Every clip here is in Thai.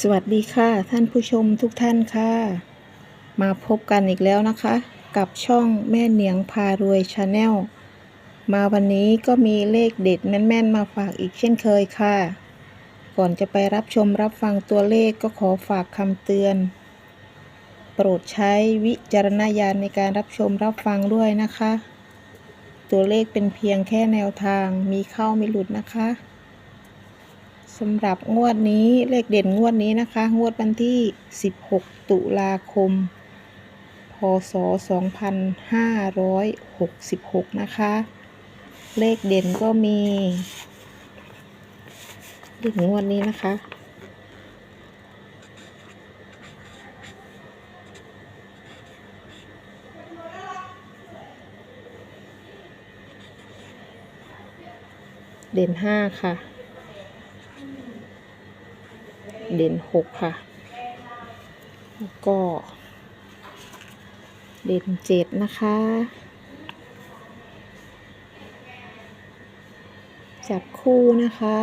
สวัสดีค่ะ ท่านผู้ชมทุกท่านค่ะ มาพบกันอีกแล้วนะคะ กับช่องแม่เหนียงพารวยชาแนลมาวันนี้ก็มีเลขเด็ดแม่นๆ มาฝากอีกเช่นเคยค่ะ ก่อนจะไปรับชมรับฟังตัวเลขก็ขอฝากคำเตือน โปรดใช้วิจารณญาณในการรับชมรับฟังด้วยนะคะ ตัวเลขเป็นเพียงแค่แนวทางมีเข้ามีหลุดนะคะ สำหรับงวดนี้เลขเด่นงวดนี้นะคะ งวดวันที่ 16 ตุลาคม พศ 2566 นะคะ เลขเด่นก็มีเลขงวดนี้นะคะ เด่นห้าค่ะ เด่นหกค่ะ แล้วก็ เด่นเจ็ดนะคะ จับคู่นะคะ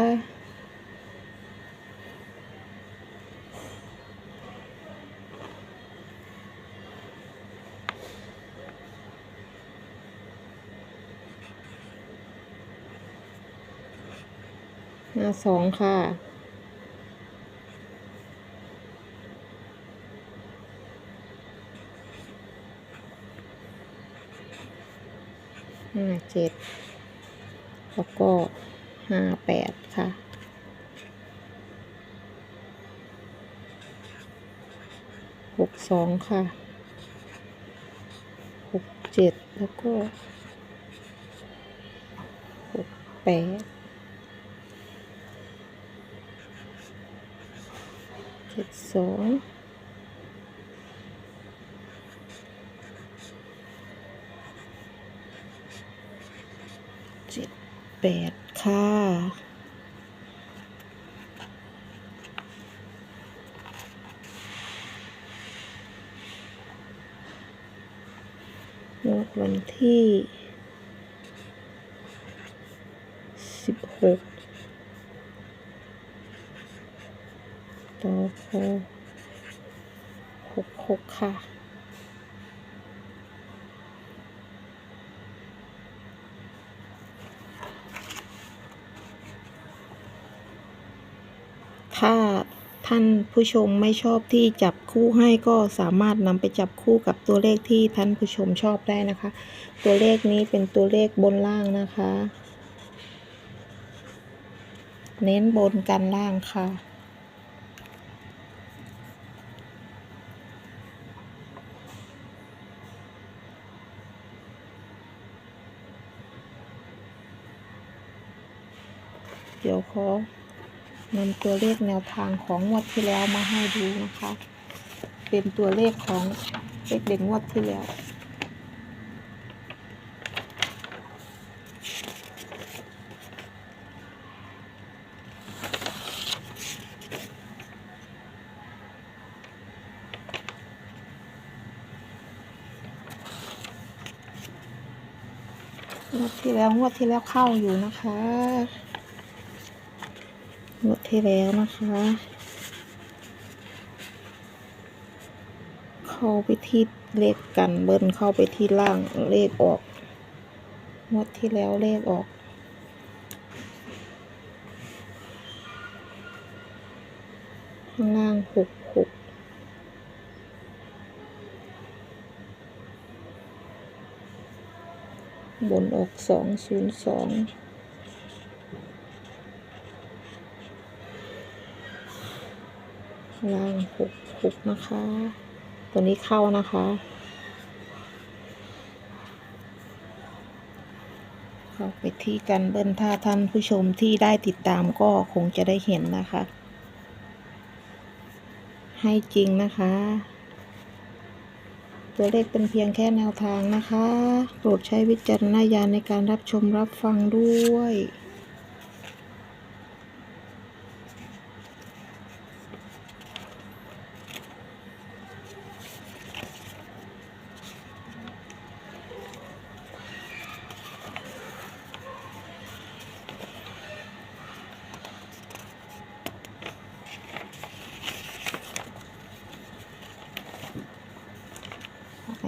ห้าสองค่ะ ห้าเจ็ดแล้วก็ห้าแปดค่ะ หกสองค่ะ หกเจ็ดแล้วก็หกแปดเจ็ดสองเจ็ด แปดค่ะงวดวันที่สิบหกต่อหกหกค่ะ ถ้า ท่านผู้ชมไม่ชอบที่จับคู่ให้ก็สามารถนำไปจับคู่กับตัวเลขที่ท่านผู้ชมชอบได้นะคะ ตัวเลขนี้เป็นตัวเลขบนล่างนะคะ เน้นบนกันล่างค่ะเดี๋ยวขอ นำตัวเลขแนวทางของงวดที่แล้วมาให้ดูนะคะ เป็นตัวเลขของเลขเด่นงวดที่แล้วงวดที่แล้วงวดที่แล้วเข้าอยู่นะคะ ที่แล้วนะคะเข้าไปที่เลขกันเบิ้ลเข้าไปที่ล่างเลขออกงวดที่แล้วเลขออกข้างล่างหกหกบนออกสองศูนย์สอง ล่างหกหกนะคะ ตัวนี้เข้านะคะ เข้าไปที่กันเบิ้ลถ้าท่านผู้ชมที่ได้ติดตามก็คงจะได้เห็นนะคะ ให้จริงนะคะ ตัวเลขเป็นเพียงแค่แนวทางนะคะ โปรดใช้วิจารณญาณในการรับชมรับฟังด้วย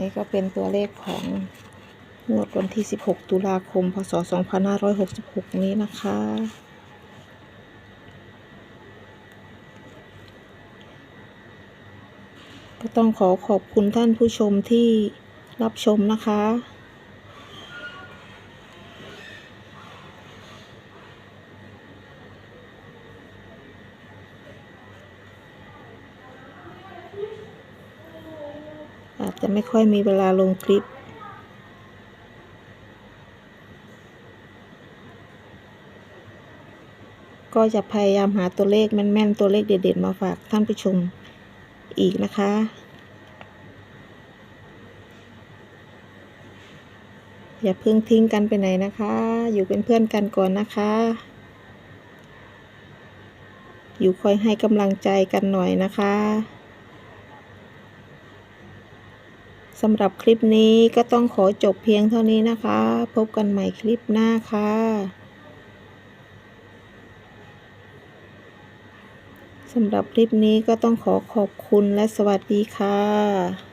นี่ก็เป็นตัวเลขของงวดวันที่ 16 ตุลาคม พศ 2566 นี้นะคะ ก็ต้องขอขอบคุณท่านผู้ชมที่รับชมนะคะ อาจจะไม่ค่อยมีเวลาลงคลิป ก็จะพยายามหาตัวเลขแม่นๆ ตัวเลขเด็ดๆ มาฝากท่านผู้ชมอีกนะคะอย่าเพิ่งทิ้งกันไปไหนนะคะ อยู่เป็นเพื่อนกันก่อนนะคะ อยู่คอยให้กำลังใจกันหน่อยนะคะ สำหรับคลิปนี้ก็ต้องขอจบเพียงเท่านี้นะคะ พบกันใหม่คลิปหน้าค่ะสำหรับคลิปนี้ก็ต้องขอขอบคุณและสวัสดีค่ะ